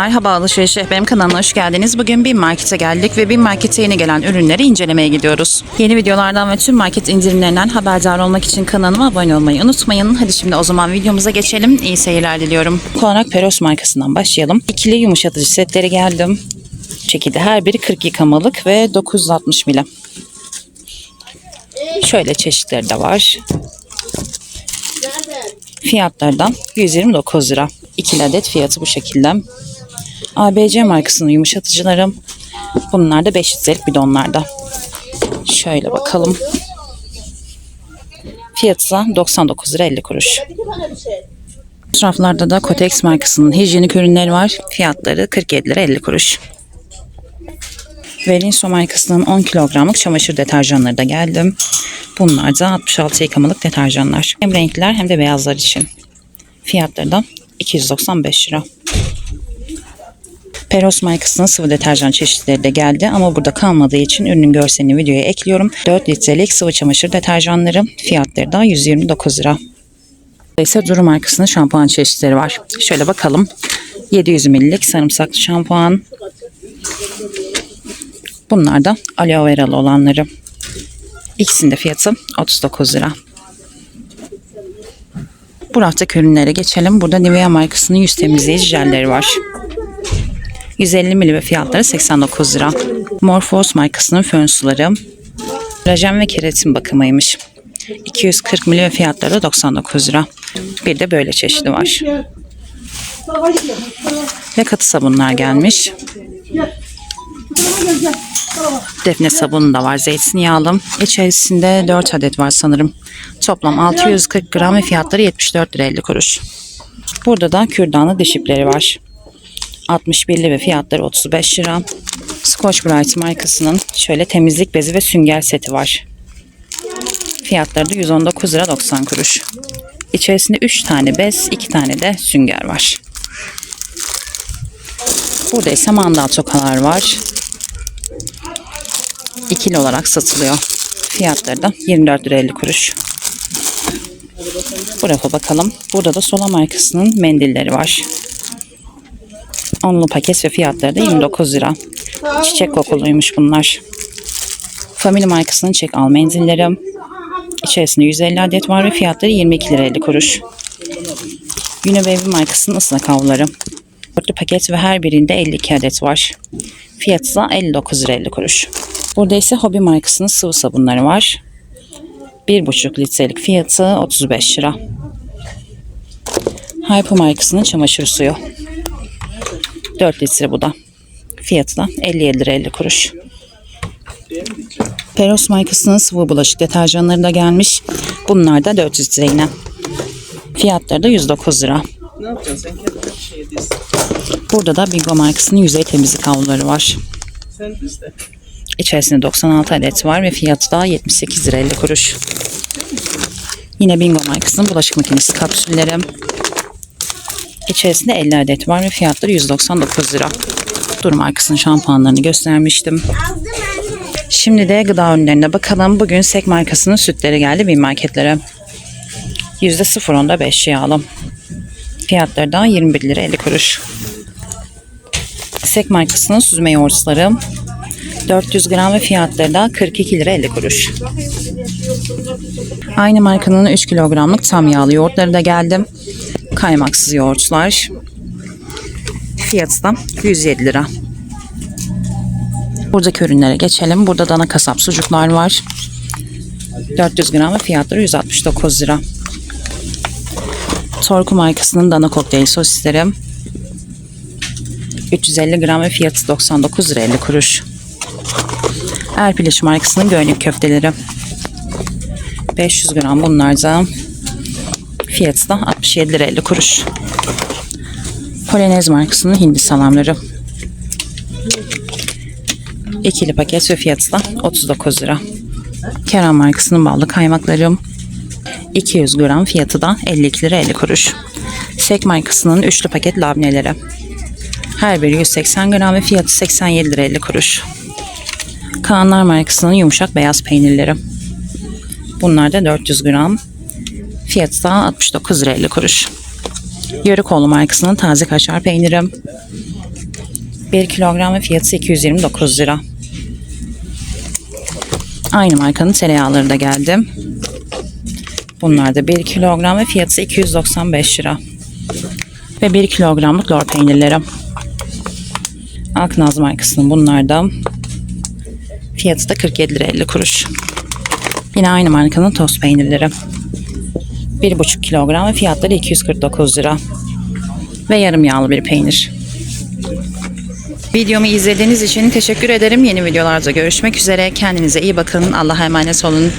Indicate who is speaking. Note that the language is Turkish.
Speaker 1: Merhaba alışveriş benim kanalına hoş geldiniz. Bugün bir markete geldik ve bir markete yeni gelen ürünleri incelemeye gidiyoruz. Yeni videolardan ve tüm market indirimlerinden haberdar olmak için kanalıma abone olmayı unutmayın. Hadi şimdi o zaman videomuza geçelim. İyi seyirler diliyorum. Olarak Peros markasından başlayalım. İkili yumuşatıcı setleri geldim. Şekilde her biri 40 yıkamalık ve 960 milim. Şöyle çeşitleri de var. Fiyatlardan 129 lira. 2 adet fiyatı bu şekilde. ABC markasının yumuşatıcılarım. Bunlar da 5 litrelik bidonlarda. Şöyle bakalım. Fiyatı da 99 lira 50 kuruş. Raflarda da Kotex markasının hijyenik ürünleri var. Fiyatları 47 lira 50 kuruş. Velinso markasının 10 kilogramlık çamaşır deterjanları da geldim. Bunlar da 66 yıkamalık deterjanlar. Hem renkler hem de beyazlar için. Fiyatları da 295 lira. Peros markasının sıvı deterjan çeşitleri de geldi ama burada kalmadığı için ürünün görselini videoya ekliyorum. 4 litrelik sıvı çamaşır deterjanları fiyatları da 129 lira. ise Duru markasının şampuan çeşitleri var. Şöyle bakalım. 700 ml'lik sarımsaklı şampuan. Bunlar da aloe veralı olanları. İkisinin de fiyatı 39 lira. Bu raftaki ürünlere geçelim. Burada Nivea markasının yüz temizleyici jelleri var. 150 ml ve fiyatları 89 lira. Morphos markasının fön suları. Kolajen ve keratin bakımıymış. 240 ml ve fiyatları da 99 lira. Bir de böyle çeşidi var. Ve katı sabunlar gelmiş. Defne sabunu da var zeytinyağlı. İçerisinde 4 adet var sanırım. Toplam 640 gram ve fiyatları 74 lira 50 kuruş. Burada da kürdanlı diş ipleri var. 61'li ve fiyatları 35 lira. Scotch Brite markasının şöyle temizlik bezi ve sünger seti var. Fiyatları da 119 lira 90 kuruş. İçerisinde 3 tane bez, 2 tane de sünger var. Burada ise mandal tokalar var. İkili olarak satılıyor. Fiyatları da 24 lira 50 kuruş. Bu rafa bakalım. Burada da Sola markasının mendilleri var. Onlu paket ve fiyatları da 29 lira. Çiçek kokuluymuş bunlar. Family markasının çek al mendilleri. İçerisinde 150 adet var ve fiyatları 22 lira 50 kuruş. Unibaby markasının ıslak havluları. Dörtlü paket ve her birinde 52 adet var. Fiyatı da 59 lira 50 kuruş. Burada ise Hobby markasının sıvı sabunları var. 1,5 litrelik fiyatı 35 lira. Hypo markasının çamaşır suyu. 4 litre bu da. Fiyatı da 57 lira 50 kuruş. Peros markasının sıvı bulaşık deterjanları da gelmiş. Bunlar da 400 litre yine. Fiyatları da 109 lira.
Speaker 2: Ne yapacaksın sen şey.
Speaker 1: Burada da Bingo markasının yüzey temizlik havluları var.
Speaker 2: Sen diz de.
Speaker 1: İçerisinde 96 adet var ve fiyatı da 78 lira 50 kuruş. Yine Bingo markasının bulaşık makinesi kapsülleri. İçerisinde 50 adet var ve fiyatları 199 lira. Dur markasının şampuanlarını göstermiştim. Şimdi de gıda ürünlerine bakalım. Bugün Sek markasının sütleri geldi bir marketlere. %0.10'da 5 yağlı. Fiyatları da 21 lira 50 kuruş. Sek markasının süzme yoğurtları 400 gram ve fiyatları da 42 lira 50 kuruş. Aynı markanın 3 kilogramlık tam yağlı yoğurtları da geldi. Kaymaksız yoğurtlar. Fiyatı da 107 lira. Buradaki ürünlere geçelim. Burada dana kasap sucuklar var. 400 gram ve fiyatları 169 lira. Torku markasının dana kokteyl sosisleri. 350 gram ve fiyatı 99 lira 50 kuruş. Erpiliş markasının gönlük köfteleri. 500 gram bunlar da. Fiyatı da 67 lira 50 kuruş. Polonez markasının hindi salamları. İkili paket ve fiyatı da 39 lira. Kerem markasının ballı kaymakları. 200 gram fiyatı da 52 lira 50 kuruş. Sek markasının üçlü paket labneleri. Her biri 180 gram ve fiyatı 87 lira 50 kuruş. Kaanlar markasının yumuşak beyaz peynirleri. Bunlar da 400 gram. Fiyatı da 69 lira 50 kuruş. Yörükoğlu markasının taze kaşar peyniri. 1 kilogram ve fiyatı 229 lira. Aynı markanın tereyağları da geldi. Bunlar da 1 kilogram ve fiyatı 295 lira. Ve 1 kilogramlık lor peynirleri. Aknaz markasının bunlar da fiyatı da 47 lira 50 kuruş. Yine aynı markanın toz peynirleri. 1,5 kilogram ve fiyatları 249 lira. Ve yarım yağlı bir peynir. Videomu izlediğiniz için teşekkür ederim. Yeni videolarda görüşmek üzere. Kendinize iyi bakın. Allah'a emanet olun.